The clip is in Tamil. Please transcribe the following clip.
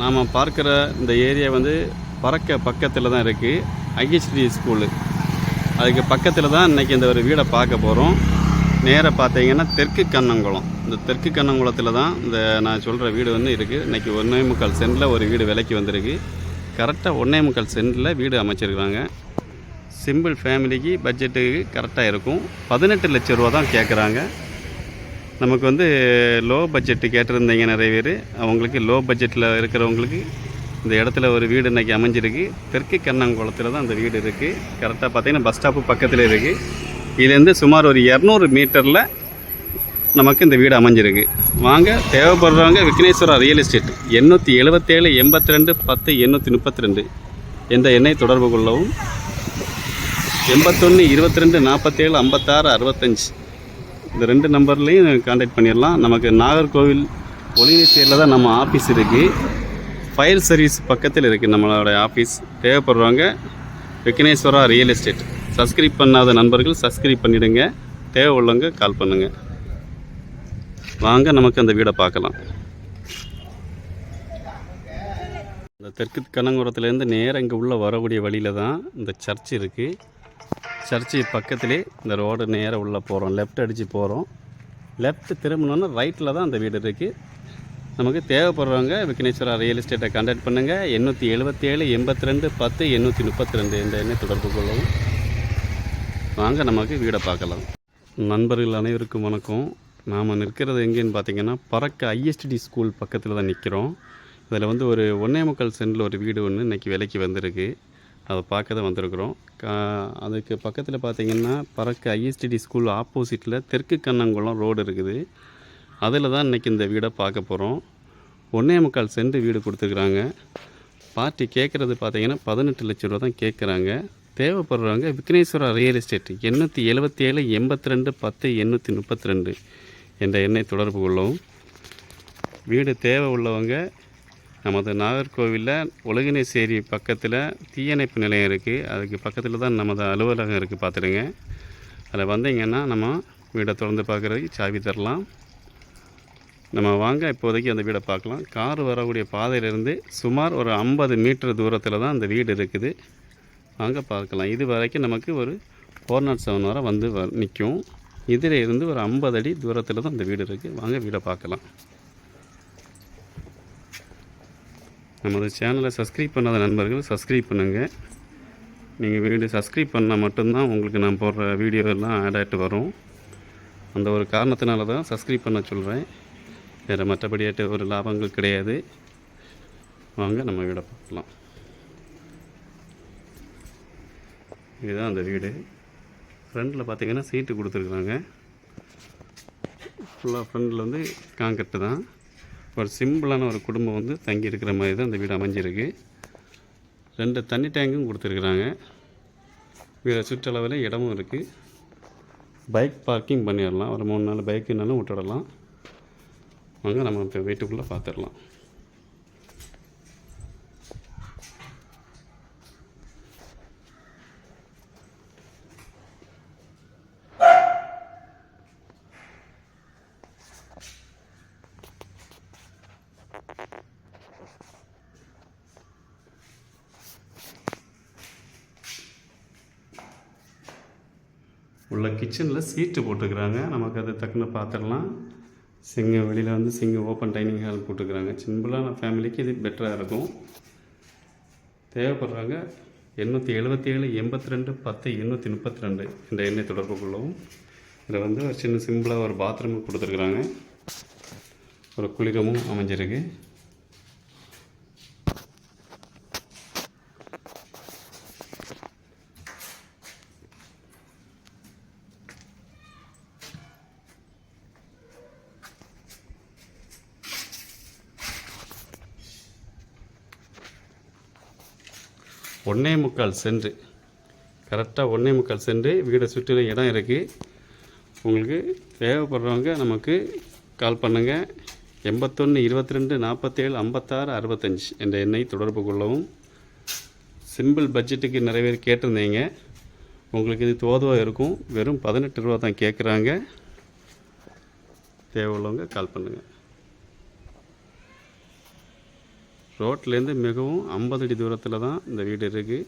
நாம் பார்க்குற இந்த ஏரியா வந்து பறக்க பக்கத்தில் தான் இருக்குது ஐஹெச்டி ஸ்கூலு. அதுக்கு பக்கத்தில் தான் இன்றைக்கி இந்த ஒரு வீடை பார்க்க போகிறோம் நேராக பார்த்தீங்கன்னா தெற்கு கண்ணங்குளம். இந்த தெற்கு கண்ணங்குளத்தில் தான் இந்த நான் சொல்கிற வீடு வந்து இருக்குது இன்றைக்கி ஒன்றே முக்கால் சென்டில் ஒரு வீடு விலைக்கு வந்திருக்கு. கரெக்டாக ஒன்றே முக்கால் சென்டில் வீடு அமைச்சிருக்கிறாங்க சிம்பிள் ஃபேமிலிக்கு பட்ஜெட்டுக்கு கரெக்டாக இருக்கும். பதினெட்டு லட்ச ரூபா தான் கேட்குறாங்க நமக்கு வந்து லோ பட்ஜெட்டு கேட்டிருந்தீங்க நிறைய பேர். அவங்களுக்கு லோ பட்ஜெட்டில் இருக்கிறவங்களுக்கு இந்த இடத்துல ஒரு வீடு இன்றைக்கி அமைஞ்சிருக்கு. தெற்கு கண்ணங்குளத்தில் தான் அந்த வீடு இருக்குது கரெக்டாக பார்த்தீங்கன்னா பஸ் ஸ்டாப்பு பக்கத்தில் இருக்குது இதுலேருந்து சுமார் ஒரு இரநூறு மீட்டரில் நமக்கு இந்த வீடு அமைஞ்சிருக்கு. வாங்க தேவைப்படுறவங்க விக்னேஸ்வரா ரியல் எஸ்டேட் எண்ணூற்றி எழுபத்தேழு எண்பத்தி ரெண்டு பத்து எண்ணூற்றி முப்பத்தி ரெண்டு என்ற எண்ணை தொடர்பு கொள்ளவும்? எண்பத்தொன்று இருபத்தி ரெண்டு நாற்பத்தேழு ஐம்பத்தாறு அறுபத்தஞ்சு. இந்த ரெண்டு நம்பர்லேயும் காண்டாக்ட் பண்ணிடலாம். நமக்கு நாகர்கோவில் ஒலிநேசியில் தான் நம்ம ஆஃபீஸ் இருக்குது ஃபயர் சர்வீஸ் பக்கத்தில் இருக்குது நம்மளோட ஆஃபீஸ் தேவைப்படுறவங்க விக்னேஸ்வரா ரியல் எஸ்டேட் சப்ஸ்கிரைப் பண்ணாத நண்பர்கள் சப்ஸ்கிரைப் பண்ணிவிடுங்க தேவை உள்ளவங்க கால் பண்ணுங்கள் வாங்க நமக்கு அந்த வீடை பார்க்கலாம். இந்த தெற்கு கண்ணங்குரத்துலேருந்து நேராக இங்கே உள்ளே வரக்கூடிய வழியில் தான் இந்த சர்ச் இருக்குது சர்ச்சு பக்கத்திலே இந்த ரோடு நேராக உள்ளே போகிறோம் லெஃப்ட் அடித்து போகிறோம் லெஃப்ட் திரும்பினோன்னா ரைட்டில் தான் அந்த வீடு இருக்குது நமக்கு தேவைப்படுறவங்க விக்னேஸ்வரா ரியல் எஸ்டேட்டை கான்டாக்ட் பண்ணுங்கள் எண்ணூற்றி எழுபத்தேழு எண்பத்தி ரெண்டு பத்து எண்ணூற்றி முப்பத்தி ரெண்டு இந்த எண்ணை தொடர்பு கொள்ளவும். வாங்க நமக்கு வீடை பார்க்கலாம். நண்பர்கள் அனைவருக்கும் வணக்கம். நாம் நிற்கிறது எங்கேன்னு பார்த்தீங்கன்னா பறக்க ஐஎஸ்டிடி ஸ்கூல் பக்கத்தில் தான் நிற்கிறோம் இதில் வந்து ஒரு ஒன்னே முக்கால் சென்டில் ஒரு வீடு ஒன்று இன்றைக்கி விலைக்கு வந்திருக்கு. அதை பார்க்க தான் வந்திருக்கிறோம். கா அதுக்கு பக்கத்தில் பார்த்தீங்கன்னா பறக்க ஐஎஸ்டிடி ஸ்கூல் ஆப்போசிட்டில் தெற்கு கண்ணங்குளம் ரோடு இருக்குது. அதில் தான் இன்றைக்கி இந்த வீடை பார்க்க போகிறோம் ஒன்றே முக்கால் சென்ட் வீடு கொடுத்துருக்குறாங்க. பார்ட்டி கேட்குறது பார்த்தீங்கன்னா பதினெட்டு லட்ச ரூபா தான் கேட்குறாங்க தேவைப்படுறவங்க விக்னேஸ்வரா ரியல் எஸ்டேட் எண்ணூற்றி எழுபத்தி ஏழு எண்பத்தி ரெண்டு பத்து எண்ணூற்றி முப்பத்தி ரெண்டு என்ற எண்ணை தொடர்பு கொள்ளவும். வீடு தேவை உள்ளவங்க நமது நாகர்கோவிலில் ஒழுகினேசேரி பக்கத்தில் தீயணைப்பு நிலையம் இருக்குது அதுக்கு பக்கத்தில் தான் நமது அலுவலகம் இருக்குது பார்த்துடுங்க அதில் வந்தீங்கன்னா நம்ம வீடை திறந்து பார்க்குறதுக்கு சாவி தரலாம். நம்ம வாங்க இப்போதைக்கு அந்த வீடை பார்க்கலாம் கார் வரக்கூடிய பாதையிலேருந்து சுமார் ஒரு ஐம்பது மீட்டர் தூரத்தில் தான் அந்த வீடு இருக்குது. வாங்க பார்க்கலாம். இது வரைக்கும் நமக்கு ஒரு ஃபோர் நாட் செவன் வரை வந்து வ நிற்கும் இதில் இருந்து ஒரு ஐம்பது அடி தூரத்தில் தான் அந்த வீடு இருக்குது வாங்க வீடை பார்க்கலாம் நமது சேனலை சப்ஸ்கிரைப் பண்ணாத நண்பர்கள் சப்ஸ்கிரைப் பண்ணுங்கள் நீங்கள் வீடு சப்ஸ்கிரைப் பண்ணால் மட்டும்தான் உங்களுக்கு நான் போடுற வீடியோ எல்லாம் ஆட் ஆகிட்டு வரும். அந்த ஒரு காரணத்தினால தான் சப்ஸ்கிரைப் பண்ண சொல்கிறேன் வேறு மற்றபடியாட்டு ஒரு லாபங்கள் கிடையாது. வாங்க நம்ம வீடை பார்க்கலாம். இதுதான் அந்த வீடு. ஃப்ரண்டில் பார்த்திங்கன்னா சீட்டு கொடுத்துருக்குறாங்க. ஃபுல்லாக ஃப்ரண்டில் வந்து காங்கிரட்டு தான். ஒரு சிம்பிளான ஒரு குடும்பம் வந்து தங்கி இருக்கிற மாதிரி தான் இந்த வீடு அமைஞ்சிருக்கு. ரெண்டு தண்ணி டேங்கும் கொடுத்துருக்குறாங்க. வீட சுற்றளவில் இடமும் இருக்குது பைக் பார்க்கிங் பண்ணிடலாம். ஒரு மூணு நாள் பைக்குனாலும் விட்டுடலாம். வாங்க நம்ம இப்போ வீட்டுக்குள்ளே பார்த்துடலாம் உள்ள கிச்சனில் சீட்டு போட்டுக்கிறாங்க. நமக்கு அது தக்குன்னு பார்த்துடலாம் சிங்கம் வெளியில் வந்து சிங்கம் ஓப்பன் டைனிங் ஹால் போட்டுக்கிறாங்க. சிம்பிளான ஃபேமிலிக்கு இது பெட்டராக இருக்கும். தேவைப்படுறாங்க எண்ணூற்றி எழுபத்தி ஏழு எண்பத்தி ரெண்டு பத்து எண்ணூற்றி முப்பத்தி ரெண்டு இந்த எண்ணை தொடர்பு கொள்ளவும். இதில் வந்து ஒரு சின்ன சிம்பிளாக ஒரு பாத்ரூம் கொடுத்துருக்குறாங்க. ஒரு குளிரமும் அமைஞ்சிருக்கு. ஒன்றே முக்கால் சென்று கரெக்டாக ஒன்றே முக்கால் சென்று வீடை சுற்றிலும் இடம் இருக்குது உங்களுக்கு தேவைப்படுறவங்க நமக்கு கால் பண்ணுங்கள் எண்பத்தொன்று இருபத்தி ரெண்டு நாற்பத்தேழு ஐம்பத்தாறு அறுபத்தஞ்சு என்ற எண்ணை தொடர்பு கொள்ளவும். சிம்பிள் பட்ஜெட்டுக்கு நிறைய பேர் கேட்டிருந்தீங்க. உங்களுக்கு இது தோதுவாக இருக்கும். வெறும் பதினெட்டு ரூபா தான் கேட்குறாங்க தேவை உள்ளவங்க கால் பண்ணுங்கள் ரோட்லேருந்து மிகவும் ஐம்பது அடி தூரத்தில் தான் இந்த வீடு இருக்குது